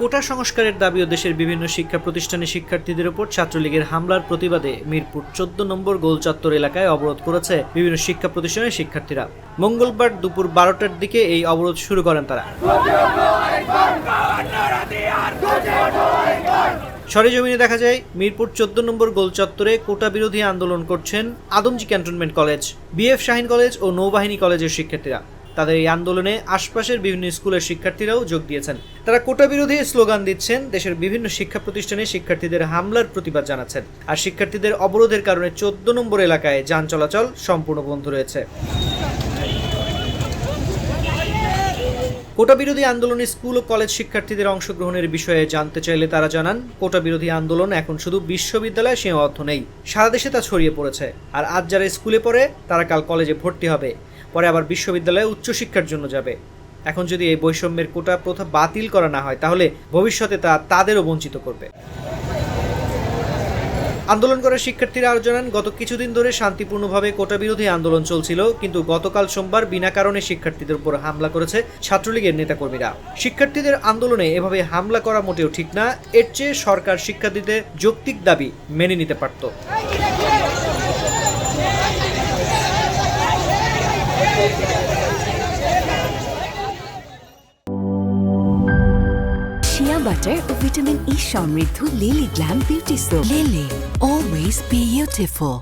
কোটা সংস্কারের দাবি ও দেশের বিভিন্ন শিক্ষা প্রতিষ্ঠানের শিক্ষার্থীদের উপর ছাত্রলীগের হামলার প্রতিবাদে মিরপুর চোদ্দ নম্বর গোল চত্বর এলাকায় অবরোধ করেছে বিভিন্ন শিক্ষা প্রতিষ্ঠানের শিক্ষার্থীরা। মঙ্গলবার দুপুর বারোটার দিকে এই অবরোধ শুরু করেন তারা। সরেজমিনে দেখা যায়, মিরপুর চোদ্দ নম্বর গোল চত্বরে কোটা বিরোধী আন্দোলন করছেন Adamjee cantonment college, BF Shaheen college ও নৌবাহিনী কলেজের শিক্ষার্থীরা। তাদের এই আন্দোলনে আশপাশের বিভিন্ন স্কুলের শিক্ষার্থীরাও যোগ দিয়েছেন। তারা কোটা বিরোধী স্লোগান দিচ্ছেন, দেশের বিভিন্ন শিক্ষা প্রতিষ্ঠানে শিক্ষার্থীদের হামলার প্রতিবাদ জানাচ্ছেন। আর শিক্ষার্থীদের অবরোধের কারণে চোদ্দ নম্বর এলাকায় যান চলাচল সম্পূর্ণ বন্ধ রয়েছে। কোটা বিরোধী আন্দোলনে স্কুল ও কলেজ শিক্ষার্থীদের অংশগ্রহণের বিষয়ে জানতে চাইলে তারা জানান কোটা বিরোধী আন্দোলন এখন শুধু বিশ্ববিদ্যালয়ে সীমাবদ্ধ নেই, সারা দেশে তা ছড়িয়ে পড়েছে। আর আজ যারা স্কুলে পড়ে, তারা কাল কলেজে ভর্তি হবে। পরে আবার বিশ্ববিদ্যালয়ে উচ্চশিক্ষার জন্য যাবে। এখন যদি এই বৈষম্যের কোটা প্রথা বাতিল করা না হয়, তাহলে ভবিষ্যতে তা তাদেরও বঞ্চিত করবে। আন্দোলন করা শিক্ষার্থীরা আরও জানান, গত কিছুদিন ধরে শান্তিপূর্ণভাবে কোটা বিরোধী আন্দোলন চলছিল, কিন্তু গতকাল সোমবার বিনা কারণে শিক্ষার্থীদের উপর হামলা করেছে ছাত্রলীগের নেতাকর্মীরা। শিক্ষার্থীদের আন্দোলনে এভাবে হামলা করা মোটেও ঠিক না, এর চেয়ে সরকার শিক্ষার্থীদের যৌক্তিক দাবি মেনে নিতে পারত। ഹിന ബട്ടർ വിറ്റമിൻ ഇ സമൃദ്ധ Lily glam beauty soap Lily always beautiful